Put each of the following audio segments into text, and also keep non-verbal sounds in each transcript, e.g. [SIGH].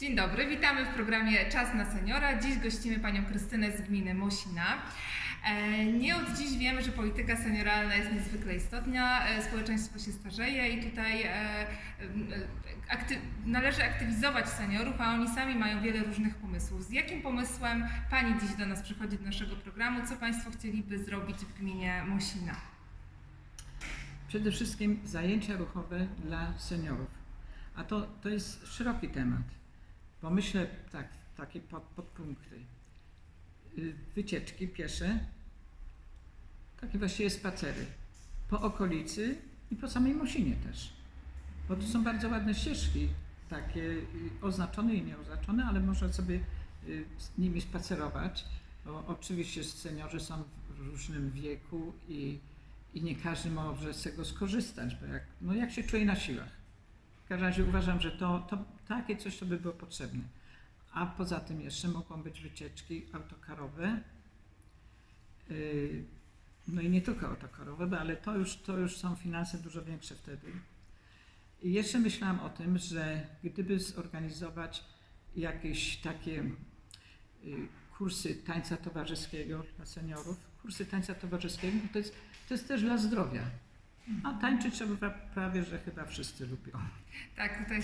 Dzień dobry, witamy w programie Czas na Seniora. Dziś gościmy panią Krystynę z gminy Mosina. E, Nie od dziś wiemy, że polityka senioralna jest niezwykle istotna, e, społeczeństwo się starzeje i tutaj e, akty- należy aktywizować seniorów, a oni sami mają wiele różnych pomysłów. Z jakim pomysłem pani dziś do nas przychodzi do naszego programu? Co państwo chcieliby zrobić w gminie Mosina? Przede wszystkim zajęcia ruchowe dla seniorów. A to, to jest szeroki temat, bo myślę tak, takie pod, podpunkty. Y, Wycieczki piesze, takie właściwie spacery po okolicy i po samej Mosinie też. Bo tu są bardzo ładne ścieżki, takie y, oznaczone i nieoznaczone, ale można sobie y, z nimi spacerować. Bo oczywiście seniorzy są w różnym wieku i i nie każdy może z tego skorzystać, bo jak, no jak się czuje na siłach. W każdym razie uważam, że to, to takie coś to by było potrzebne. A poza tym jeszcze mogą być wycieczki autokarowe. Yy, No i nie tylko autokarowe, ale to już, to już są finanse dużo większe wtedy. I jeszcze myślałam o tym, że gdyby zorganizować jakieś takie y, kursy tańca towarzyskiego dla seniorów, kursy tańca towarzyskiego, to jest, to jest też dla zdrowia. A tańczyć trzeba prawie, że chyba wszyscy lubią. Tak, tutaj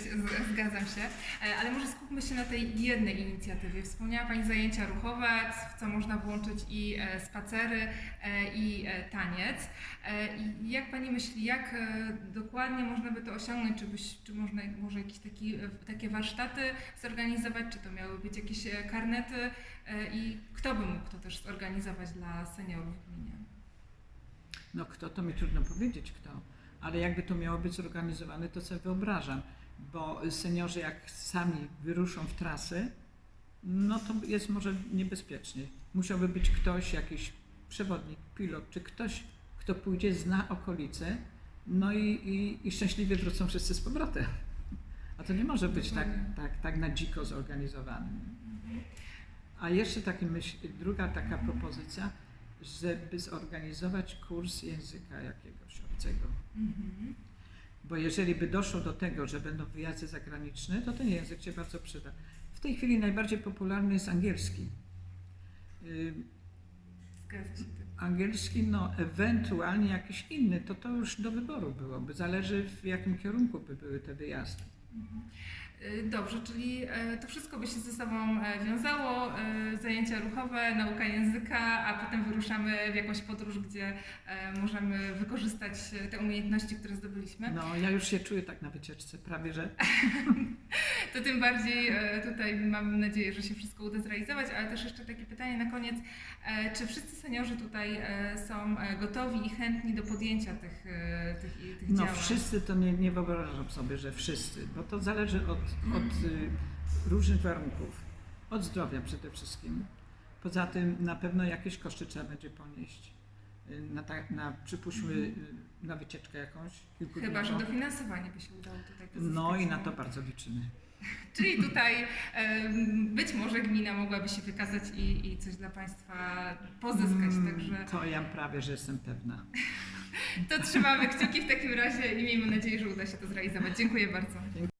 zgadzam się. E, Ale może skupmy się na tej jednej inicjatywie. Wspomniała Pani zajęcia ruchowe, w co można włączyć i e, spacery, e, i taniec. I jak Pani myśli, jak dokładnie można by to osiągnąć? Czy, byś, czy można może jakieś taki, takie warsztaty zorganizować? Czy to miały być jakieś karnety? I kto by mógł to też zorganizować dla seniorów w gminie? No kto, to mi trudno powiedzieć kto, ale jakby to miało być zorganizowane, to sobie wyobrażam, bo seniorzy jak sami wyruszą w trasę, no to jest może niebezpiecznie. Musiałby być ktoś, jakiś przewodnik, pilot, czy ktoś, kto pójdzie, zna okolice, no i, i, i szczęśliwie wrócą wszyscy z powrotem. A to nie może być tak, tak, tak na dziko zorganizowane. A jeszcze taki myśl, druga taka propozycja, żeby zorganizować kurs języka jakiegoś obcego. Mhm. Bo jeżeli by doszło do tego, że będą wyjazdy zagraniczne, to ten język się bardzo przyda. W tej chwili najbardziej popularny jest angielski. Angielski, no ewentualnie jakiś inny, to to już do wyboru byłoby. Zależy w jakim kierunku by były te wyjazdy. Y, Dobrze, czyli e, to wszystko by się ze sobą e, wiązało, e, zajęcia ruchowe, nauka języka, a potem wyruszamy w jakąś podróż, gdzie e, możemy wykorzystać e, te umiejętności, które zdobyliśmy. No ja już się czuję tak na wycieczce, prawie że. [LAUGHS] To tym bardziej e, tutaj mam nadzieję, że się wszystko uda zrealizować, ale też jeszcze takie pytanie na koniec. Czy wszyscy seniorzy tutaj są gotowi i chętni do podjęcia tych, tych, tych No działań? wszyscy to nie, nie wyobrażam sobie, że wszyscy, bo to zależy od, od y, różnych warunków. Od zdrowia przede wszystkim. Poza tym na pewno jakieś koszty trzeba będzie ponieść. Y, Na, tak, na przypuśćmy y, na wycieczkę jakąś. Chyba, że dofinansowanie by się udało tutaj No pozyskać. i na to bardzo liczymy. [LAUGHS] Czyli tutaj być może gmina mogłaby się wykazać i, i coś dla Państwa pozyskać, Mm, także To ja prawie, że jestem pewna. [LAUGHS] to trzymamy kciuki w takim razie i miejmy nadzieję, że uda się to zrealizować. Dziękuję bardzo.